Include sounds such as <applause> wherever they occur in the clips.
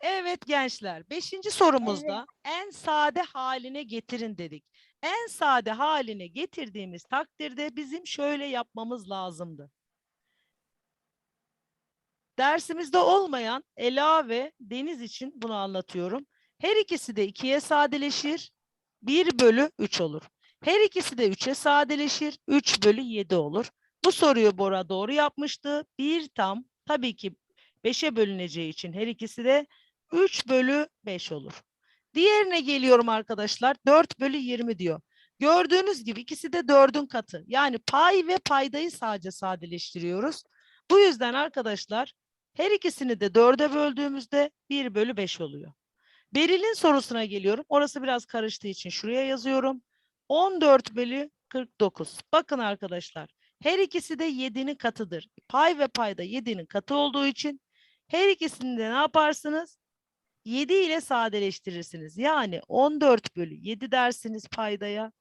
Evet gençler, beşinci sorumuzda en sade haline getirin dedik. En sade haline getirdiğimiz takdirde bizim şöyle yapmamız lazımdı. Dersimizde olmayan Ela ve Deniz için bunu anlatıyorum. Her ikisi de ikiye sadeleşir. 1 bölü 3 olur. Her ikisi de 3'e sadeleşir. 3 bölü 7 olur. Bu soruyu Bora doğru yapmıştı. Bir tam tabii ki 5'e bölüneceği için her ikisi de 3 bölü 5 olur. Diğerine geliyorum arkadaşlar. 4 bölü 20 diyor. Gördüğünüz gibi ikisi de 4'ün katı. Yani pay ve paydayı sadece sadeleştiriyoruz. Bu yüzden arkadaşlar her ikisini de 4'e böldüğümüzde 1 bölü 5 oluyor. Beril'in sorusuna geliyorum. Orası biraz karıştığı için şuraya yazıyorum. 14 bölü 49. Bakın arkadaşlar. Her ikisi de 7'nin katıdır. Pay ve payda 7'nin katı olduğu için her ikisini de ne yaparsınız? 7 ile sadeleştirirsiniz. Yani 14 bölü 7 dersiniz paydaya.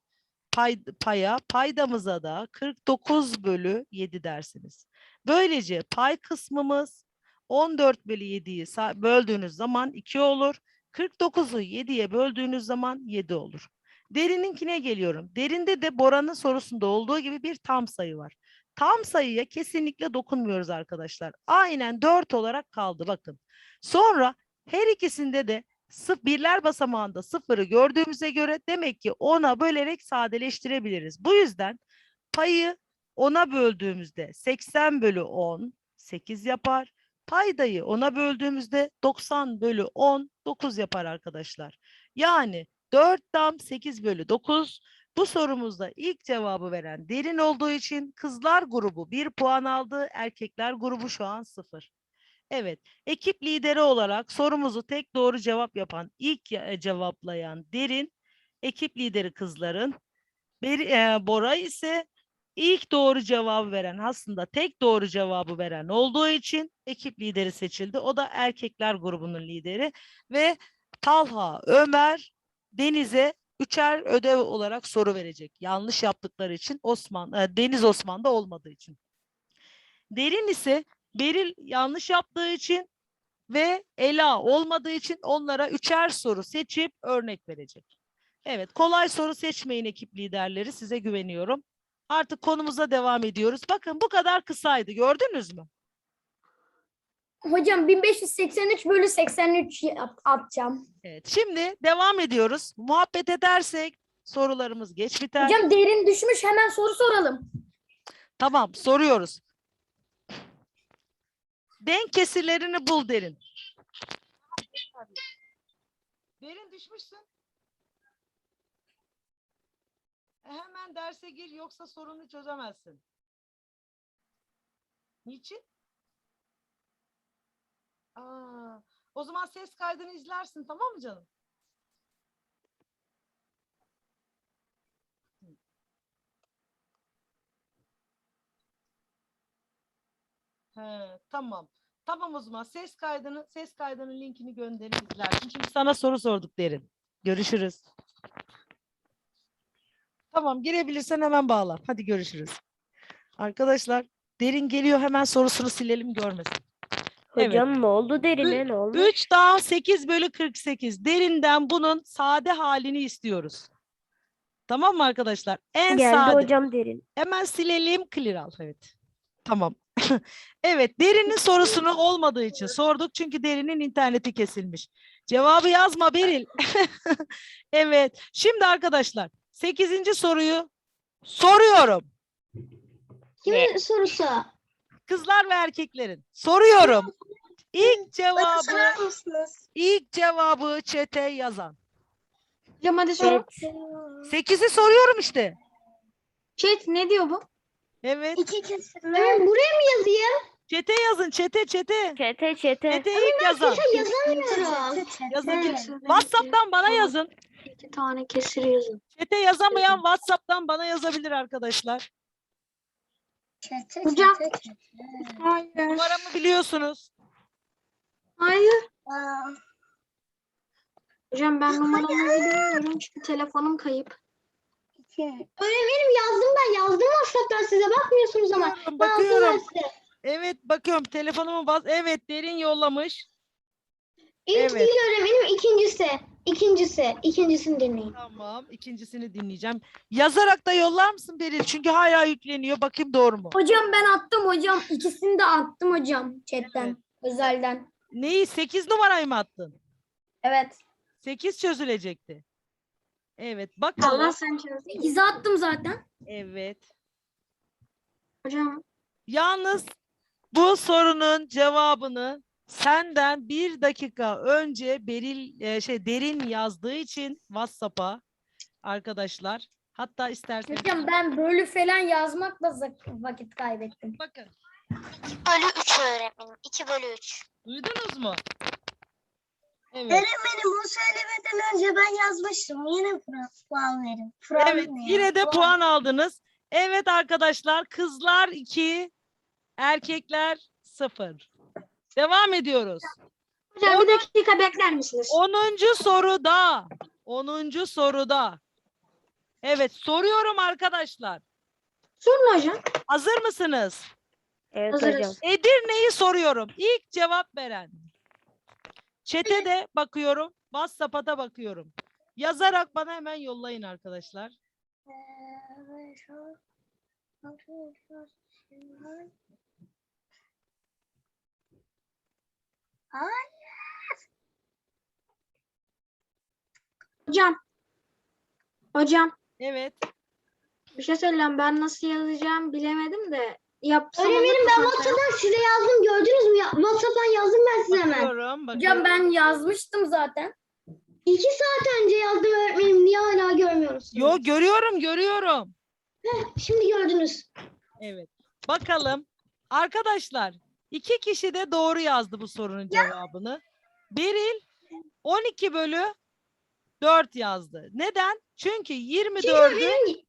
Pay, paya, paydamıza da 49 bölü 7 dersiniz. Böylece pay kısmımız 14 bölü 7'yi sa- böldüğünüz zaman 2 olur. 49'u 7'ye böldüğünüz zaman 7 olur. Derininkine geliyorum. Derinde de Bora'nın sorusunda olduğu gibi bir tam sayı var. Tam sayıya kesinlikle dokunmuyoruz arkadaşlar. Aynen 4 olarak kaldı bakın. Sonra her ikisinde de sıf birler basamağında sıfırı gördüğümüze göre demek ki 10'a bölerek sadeleştirebiliriz. Bu yüzden payı 10'a böldüğümüzde 80 bölü 10 8 yapar. Paydayı 10'a böldüğümüzde 90 bölü 10 9 yapar arkadaşlar. Yani 4 tam 8 bölü 9. Bu sorumuzda ilk cevabı veren derin olduğu için kızlar grubu 1 puan aldı. Erkekler grubu şu an 0. Evet, ekip lideri olarak sorumuzu tek doğru cevap yapan, ilk e, cevaplayan derin, ekip lideri kızların. Beri, e, Bora ise ilk doğru cevabı veren, aslında tek doğru cevabı veren olduğu için ekip lideri seçildi. O da erkekler grubunun lideri ve Talha, Ömer, Deniz'e üçer ödev olarak soru verecek. Yanlış yaptıkları için Osman, e, Deniz Osman'da olmadığı için. Derin ise Beril yanlış yaptığı için ve Ela olmadığı için onlara üçer soru seçip örnek verecek. Evet, kolay soru seçmeyin ekip liderleri. Size güveniyorum. Artık konumuza devam ediyoruz. Bakın bu kadar kısaydı. Gördünüz mü? Hocam 1583 bölü 83 yap- yapacağım. Evet. Şimdi devam ediyoruz. Muhabbet edersek sorularımız geç biter. Hocam derin düşmüş hemen soru soralım. Tamam, soruyoruz. Denk kesirlerini bul derin. Derin düşmüşsün. E, Hemen derse gir yoksa sorunu çözemezsin. Niçin? Aa, o zaman ses kaydını izlersin tamam mı canım? He, tamam. Tamam o zaman ses kaydını ses kaydının linkini gönderip izlersin. Çünkü sana soru sorduk derin. Görüşürüz. Tamam girebilirsen hemen bağla. Hadi görüşürüz. Arkadaşlar derin geliyor hemen sorusunu silelim görmesin. Evet. Hocam ne oldu derine ne oldu? 3 daha 8 bölü 48. Derinden bunun sade halini istiyoruz. Tamam mı arkadaşlar? En Geldi sade. hocam derin. Hemen silelim. Clear al. Evet. Tamam. <laughs> evet. Derinin sorusunu olmadığı için sorduk. Çünkü derinin interneti kesilmiş. Cevabı yazma Beril. <laughs> evet. Şimdi arkadaşlar 8. soruyu soruyorum. Kimin sorusu? Kızlar ve erkeklerin. Soruyorum. İlk cevabı ilk cevabı çete yazan. Hocam hadi Evet. 8'i soruyorum işte. Chat ne diyor bu? Evet. İki kesirler. buraya mı yazayım? Çete yazın. Çete çete. Çete çete. Çete ilk yazan. Yazamıyorum. Yazın. WhatsApp'tan bana yazın. İki tane kesir yazın. Çete yazamayan WhatsApp'tan bana yazabilir arkadaşlar. Hocam. Hayır. Numaramı biliyorsunuz. Hayır. Hocam ben numaramı bilmiyorum çünkü telefonum kayıp. Öğretmenim yazdım ben yazdım WhatsApp'tan size bakmıyorsunuz ama. Bakıyorum. Evet bakıyorum telefonumu bas. Evet derin yollamış. İlk Evet. değil öğretmenim ikincisi. İkincisi. İkincisini dinleyin. Tamam. ikincisini dinleyeceğim. Yazarak da yollar mısın Beril? Çünkü hala yükleniyor. Bakayım doğru mu? Hocam ben attım hocam. İkisini de attım hocam chatten. Özelden. Neyi? 8 numarayı mı attın? Evet. 8 çözülecekti. Evet. Bakalım. Allah sen çözdün. İkizi attım zaten. Evet. Hocam Yalnız bu sorunun cevabını senden bir dakika önce Beril e, şey derin yazdığı için WhatsApp'a arkadaşlar. Hatta isterseniz Hocam ben bölü falan yazmakla vakit kaybettim. bakın. Bölü 3 öğretmenim. 2 bölü 3. Duydunuz mu? Evet. Öğretmenim o söylemeden önce ben yazmıştım. Yine puan verin. Evet, yine de puan aldınız. Evet arkadaşlar, kızlar 2, erkekler 0. Devam ediyoruz. hocam bir dakika bekler misiniz? 10. soruda. 10. soruda. Evet, soruyorum arkadaşlar. Sorun hocam. Hazır mısınız? Evet Hazırız. hocam. Edirne'yi soruyorum. İlk cevap veren. Çete de bakıyorum. WhatsApp'a da bakıyorum. Yazarak bana hemen yollayın arkadaşlar. Hocam. Hocam. Evet. Bir şey söyleyeyim ben nasıl yazacağım bilemedim de yapsam Öğretmenim olur ben? WhatsApp'tan size yazdım gördünüz mü? Ya, WhatsApp'tan yazdım ben size hemen. Bakıyorum, bakıyorum. Hocam ben yazmıştım zaten. İki saat önce yazdım öğretmenim. Niye hala görmüyorsunuz? Yo görüyorum, görüyorum. Şimdi gördünüz. Evet. Bakalım. Arkadaşlar iki kişi de doğru yazdı bu sorunun cevabını. Beril 12 bölü 4 yazdı. Neden? Çünkü 24'ü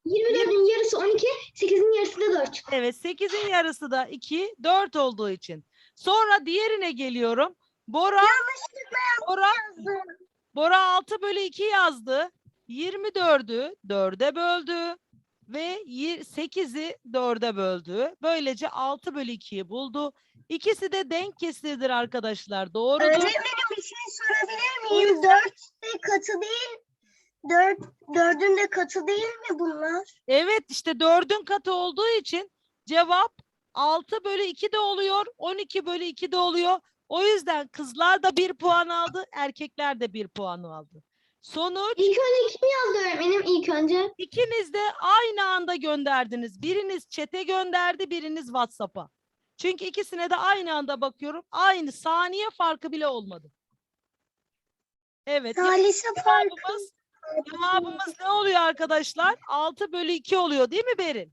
24'ün yarısı 12, 8'in yarısı da 4. evet 8'in yarısı da 2, 4 olduğu için. Sonra diğerine geliyorum. Bora Bora Bora 6 bölü 2 yazdı. 24'ü 4'e böldü ve yir- 8'i 4'e böldü. Böylece 6 bölü 2'yi buldu. İkisi de denk kesirdir arkadaşlar. Doğrudur. Öğretmenim bir şey sorabilir miyim? 4 de katı değil. 4 dördün de katı değil mi bunlar? Evet işte 4'ün katı olduğu için cevap 6 bölü 2 de oluyor. 12 bölü 2 de oluyor. O yüzden kızlar da 1 puan aldı. Erkekler de 1 puan aldı. Sonuç İlk önce kim yazdı öğretmenim? İlk önce. İkiniz de aynı anda gönderdiniz. Biriniz çete gönderdi, biriniz WhatsApp'a. Çünkü ikisine de aynı anda bakıyorum. Aynı saniye farkı bile olmadı. Evet. Salise cevabımız, cevabımız ne oluyor arkadaşlar? 6 bölü 2 oluyor değil mi Berin?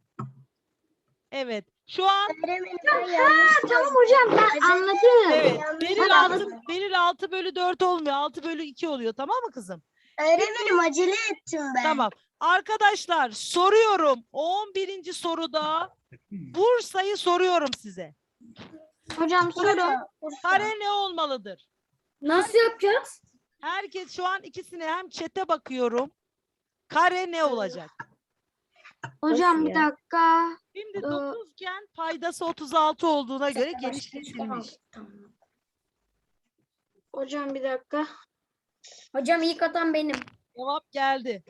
Evet. Şu an yanlış Tamam hocam ben anladım. evet. Beril yazdım. 6, Beril 6 bölü 4 olmuyor. 6 bölü 2 oluyor. Tamam mı kızım? Öğretmenim acele ettim ben. Tamam. Arkadaşlar soruyorum. 11. soruda Bursa'yı soruyorum size. Hocam sorun. Kare ne olmalıdır? Nasıl yapacağız? Herkes şu an ikisine hem çete bakıyorum. Kare ne olacak? Hocam bir dakika. Şimdi Ee, 9 iken paydası 36 olduğuna göre genişletilmiş. Hocam bir dakika. Hocam ilk atan benim. Cevap geldi.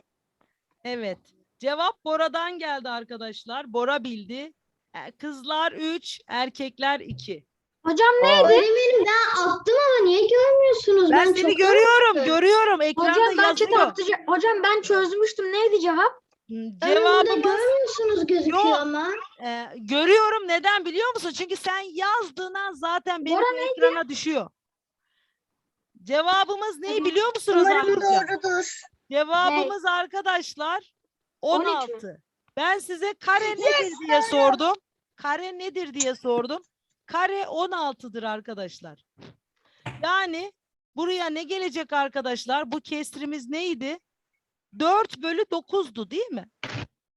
Evet. Cevap Bora'dan geldi arkadaşlar. Bora bildi. E, Kızlar 3, erkekler 2. Hocam neydi? Öğretmenim ben attım ama niye görmüyorsunuz? Ben, seni çok görüyorum, görmüştüm. görüyorum. Ekranda Hocam ben çete yazıyor. attı. Hocam ben çözmüştüm. Neydi cevap? Hmm, burada Cevabımız görmüyorsunuz gözüküyor Yok. ama. e, görüyorum. Neden biliyor musun? Çünkü sen yazdığından zaten benim Bora ekrana düşüyor. Cevabımız neyi biliyor musunuz arkadaşlar? doğrudur. Cevabımız arkadaşlar 13 mü? 16. Ben size kare nedir diye sordum. Kare nedir diye sordum. Kare 16'dır arkadaşlar. Yani buraya ne gelecek arkadaşlar? Bu kesrimiz neydi? 4 bölü 9'du değil mi?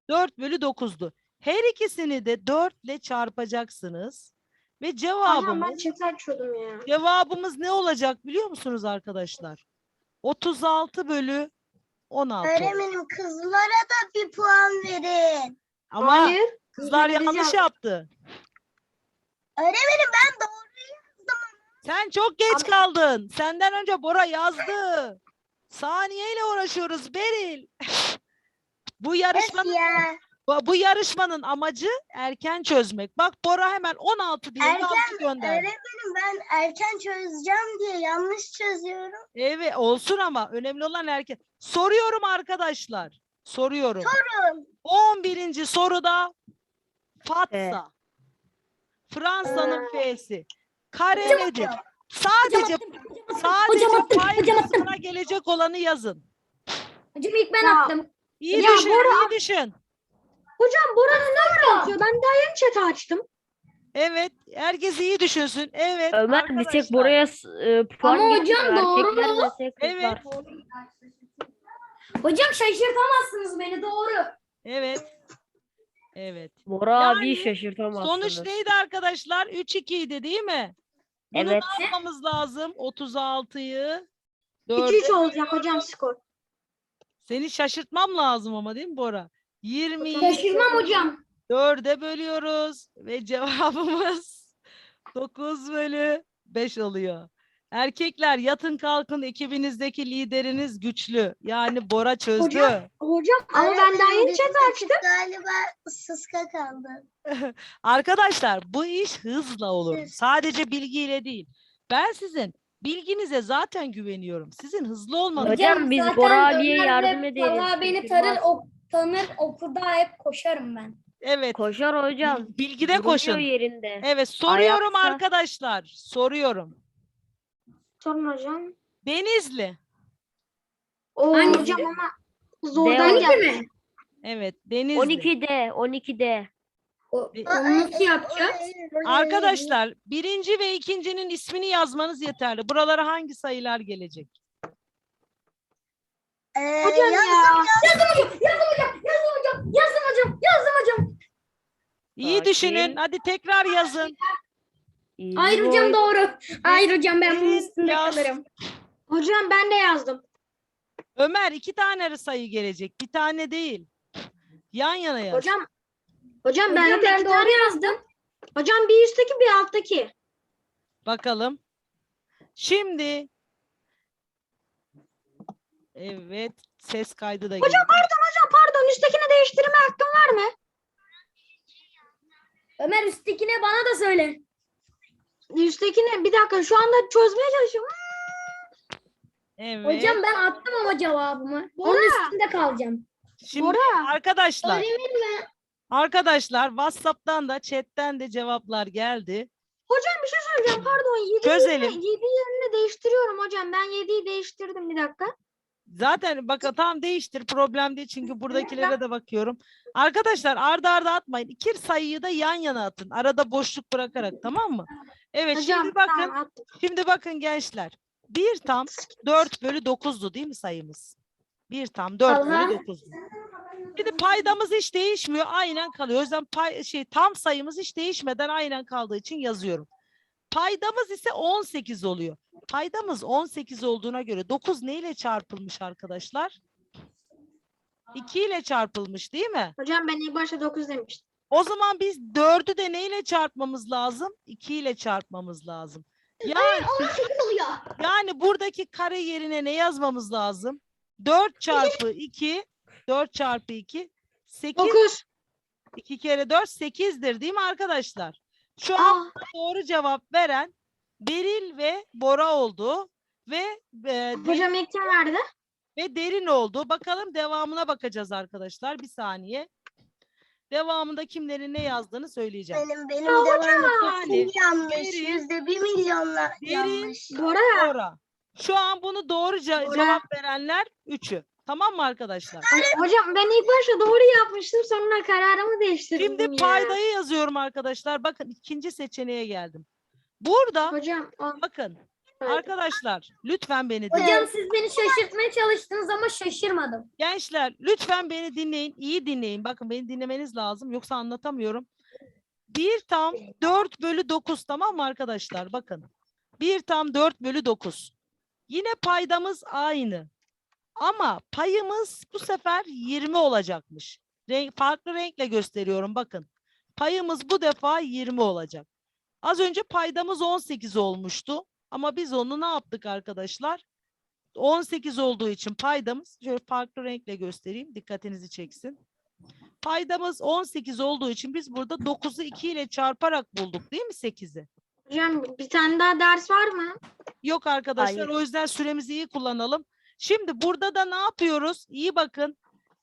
4 bölü 9'du. Her ikisini de 4 ile çarpacaksınız. Ve ben cevabımız çete açıyordum ya. Cevabımız ne olacak biliyor musunuz arkadaşlar? 36 bölü 16. olacak. Öğretmenim kızlara da bir puan verin. Ama Hayır. kızlar yanlış yaptı. Öğretmenim ben doğru yazdım. Sen çok geç kaldın. Senden önce Bora yazdı. Saniyeyle uğraşıyoruz Beril. bu yarışmanın ya. bu bu yarışmanın amacı erken çözmek. Bak Bora hemen 16 diye Erken yazdı gönderdi. Öğretmenim ben erken çözeceğim diye yanlış çözüyorum. Evet olsun ama önemli olan erken. Soruyorum arkadaşlar. Soruyorum. Sorun. 11. soruda Fatsa. Fransa'nın F'si. Kare nedir? Sadece sadece Hocam attım, pay hocam attım. kısmına gelecek olanı yazın. Hocam ilk ben Ya. attım. İyi Ya düşün, Bora- iyi düşün. Hocam Bora'nın ne yazıyor? Ben daha yeni chat açtım. Evet, herkes iyi düşünsün. Evet. Ömer bir tek arkadaşlar. buraya s- e, puan Ama hocam doğru Erkekler mu? ve tek Evet. Hocam şaşırtamazsınız beni doğru. Evet. Evet. Bora Yani abi şaşırtamazsınız. Sonuç neydi arkadaşlar? 3-2 idi değil mi? Bunu Evet. ne yapmamız lazım? 36'yı 2-3 4'e olacak hocam skor. Seni şaşırtmam lazım ama değil mi Bora? 20'yi Şaşırmam hocam. 4'e bölüyoruz ve cevabımız <laughs> 9 bölü 5 oluyor. Erkekler yatın kalkın ekibinizdeki lideriniz güçlü. Yani Bora çözdü. Hocam, Hocam ama ben daha yeni chat açtım. Galiba sıska kaldı. <laughs> Arkadaşlar bu iş hızla olur. Sadece bilgiyle değil. Ben sizin bilginize zaten güveniyorum. Sizin hızlı olmanız. Hocam biz zaten Bora abiye yardım ederiz. Vallahi beni tanır, ok, tanır okulda hep koşarım ben. Evet. Koşar hocam. Bilgide Duruyor koşun. yerinde. Evet soruyorum Ayakta. arkadaşlar. Soruyorum. Sorun hocam. Denizli. Oo, Hangisi? hocam ama zordan Devam. geldi. Evet Denizli. 12'de 12'de. O, E, onu nasıl yapacağız? Arkadaşlar birinci ve ikincinin ismini yazmanız yeterli. Buralara hangi sayılar gelecek? Ee, Hocam ya. Yazdım hocam, yazdım hocam, yazdım hocam, yazdım hocam, yazdım hocam. İyi düşünün. Hadi tekrar yazın. İyi Hayır boy. hocam doğru. Hayır hocam ben bunun üstünde yaz. kalırım. Hocam ben de yazdım. Ömer iki tane sayı gelecek. Bir tane değil. Yan yana yaz. Hocam Hocam ben, Hocam de ben iki doğru tane- yazdım. Hocam bir üstteki bir alttaki. Bakalım. Şimdi Evet, ses kaydı da Hocam geliyor. pardon hocam pardon üsttekini değiştirme hakkım var mı? Ömer üsttekine bana da söyle. Üsttekini bir dakika şu anda çözmeye çalışıyorum. Evet. Hocam ben attım ama cevabımı. Bora. Onun üstünde kalacağım. Şimdi Bora. arkadaşlar Arkadaşlar WhatsApp'tan da chatten de cevaplar geldi. Hocam bir şey söyleyeceğim pardon. 7 Çözelim. yerine, 7 yerini değiştiriyorum hocam. Ben 7'yi değiştirdim bir dakika. Zaten bak tam değiştir problem değil çünkü buradakilere de bakıyorum. Arkadaşlar arda arda atmayın. İki sayıyı da yan yana atın. Arada boşluk bırakarak tamam mı? Evet hocam şimdi bakın. tamam. Şimdi bakın gençler. Bir tam 4 bölü 9'du değil mi sayımız? Bir tam 4 Allah. bölü 9'du. Şimdi paydamız hiç değişmiyor. Aynen kalıyor. O yüzden pay, şey, tam sayımız hiç değişmeden aynen kaldığı için yazıyorum. Paydamız ise 18 oluyor. Paydamız 18 olduğuna göre 9 neyle çarpılmış arkadaşlar? 2 ile çarpılmış değil mi? Hocam ben ilk başta 9 demiştim. O zaman biz 4'ü de neyle çarpmamız lazım? 2 ile çarpmamız lazım. Yani, oluyor. yani buradaki kare yerine ne yazmamız lazım? 4 çarpı 2, 4 çarpı 2, 8, 9. 2 kere 4, 8'dir değil mi arkadaşlar? Şu an Ah, doğru cevap veren Beril ve Bora oldu ve e, hocam ilk kim verdi? ve derin oldu. Bakalım devamına bakacağız arkadaşlar. Bir saniye. Devamında kimlerin ne yazdığını söyleyeceğim. Benim benim Ya devam hocam. kesin yanlış. Derin. Yüzde bir milyonla Derin. yanlış. Bora. Bora. Şu an bunu doğru ce- cevap verenler üçü. Tamam mı arkadaşlar? Hocam ben ilk başta doğru yapmıştım sonra kararımı değiştirdim Şimdi ya. paydayı yazıyorum arkadaşlar. Bakın ikinci seçeneğe geldim. Burada Hocam bakın. Arkadaşlar lütfen beni dinleyin. Hocam siz beni şaşırtmaya çalıştınız ama şaşırmadım. Gençler lütfen beni dinleyin. iyi dinleyin. Bakın beni dinlemeniz lazım. Yoksa anlatamıyorum. Bir tam 4 bölü 9 tamam mı arkadaşlar? Bakın. Bir tam 4 bölü 9. Yine paydamız aynı. Ama payımız bu sefer 20 olacakmış. Renk, farklı renkle gösteriyorum bakın. Payımız bu defa 20 olacak. Az önce paydamız 18 olmuştu. Ama biz onu ne yaptık arkadaşlar? 18 olduğu için paydamız şöyle farklı renkle göstereyim dikkatinizi çeksin. Paydamız 18 olduğu için biz burada 9'u 2 ile çarparak bulduk değil mi 8'i? Hocam bir tane daha ders var mı? Yok arkadaşlar Hayır. o yüzden süremizi iyi kullanalım. Şimdi burada da ne yapıyoruz? İyi bakın.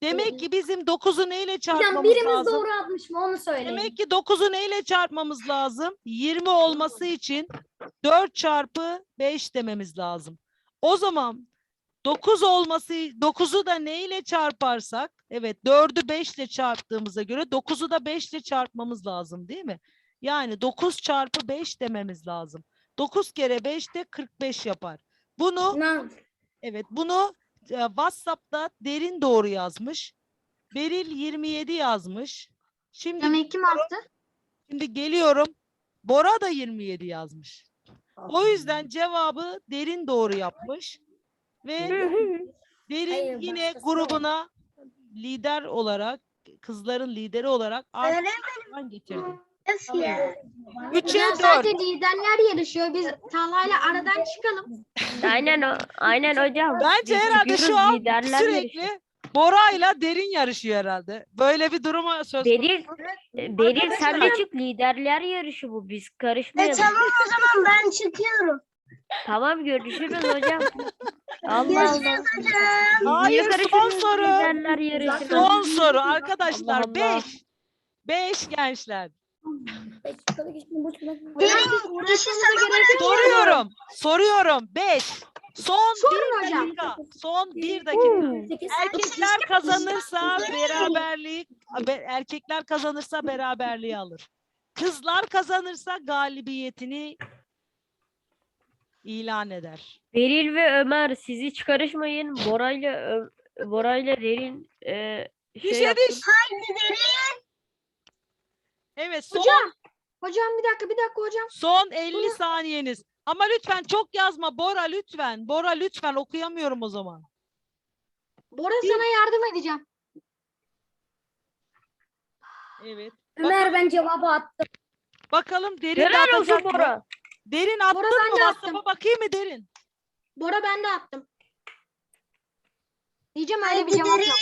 Demek ki bizim 9'u neyle Hocam çarpmamız birimiz lazım? doğru atmış mı onu söyleyin. Demek ki 9'u neyle çarpmamız lazım? 20 olması için 4 çarpı 5 dememiz lazım. O zaman 9 olması 9'u da neyle çarparsak evet 4'ü 5 ile çarptığımıza göre 9'u da 5 ile çarpmamız lazım değil mi? Yani 9 çarpı 5 dememiz lazım. 9 kere 5 de 45 yapar. Bunu? Evet bunu WhatsApp'ta derin doğru yazmış. Beril 27 yazmış. Şimdi Demek kim attı? şimdi geliyorum. Bora da 27 yazmış. O yüzden cevabı derin doğru yapmış ve derin Hayır, yine başkası grubuna lider olarak kızların lideri olarak arkadan getirdi. Ya? 3'e Hocam 4. sadece liderler yarışıyor. Biz Talha'yla aradan çıkalım. aynen o- aynen hocam. Bence Biz herhalde şu çıkıyoruz, an liderler sürekli. Bora'yla derin yarışıyor herhalde. Böyle bir duruma söz. Beril, e, Beril sen de çık liderler yarışı bu biz E, karışmayalım. tamam o zaman ben çıkıyorum. Tamam görüşürüz hocam. Allah <laughs> Allah. Görüşürüz hocam. Hayır son karışıyorsunuz soru. Liderler yarışı. Son soru arkadaşlar Allah 5. 5 gençler. Soruyorum. Soruyorum. 5. Son Sorun 1 hocam. dakika. Son 1 dakika. Erkekler kazanırsa beraberliği be- erkekler kazanırsa beraberliği alır. Kızlar kazanırsa galibiyetini ilan eder. Beril ve Ömer siz hiç karışmayın. Bora'yla Ö- Bora'yla Derin e, şey Düşe yapsın. düş. Evet son Hocam. Hocam bir dakika bir dakika hocam. son 50 saniyeniz. Ama lütfen çok yazma Bora lütfen. Bora lütfen okuyamıyorum o zaman. Bora sana yardım edeceğim. Evet. Ömer ben cevabı attım. Bakalım derin de Helal olsun atacak mı? Bora. Derin attın Bora, mı ben de WhatsApp'a attım. bakayım mı derin? Bora ben de attım. Diyeceğim öyle bir cevap derin. yok.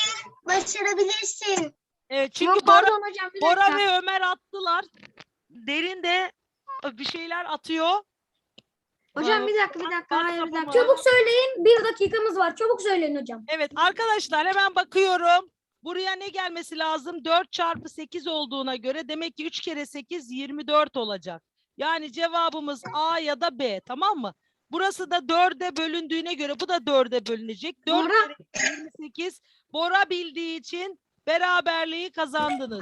Başarabilirsin. Evet çünkü Yok Bora, pardon hocam bir Bora dakika. ve Ömer attılar. Derin de bir şeyler atıyor. Hocam bir dakika bir dakika. Hayır bir dakika. Çabuk söyleyin. Bir dakikamız var. Çabuk söyleyin hocam. Evet arkadaşlar hemen bakıyorum. Buraya ne gelmesi lazım? 4 çarpı 8 olduğuna göre demek ki 3 kere 8 24 olacak. Yani cevabımız A ya da B tamam mı? Burası da 4'e bölündüğüne göre bu da 4'e bölünecek. 4 Bora. kere 28. Bora bildiği için beraberliği kazandınız.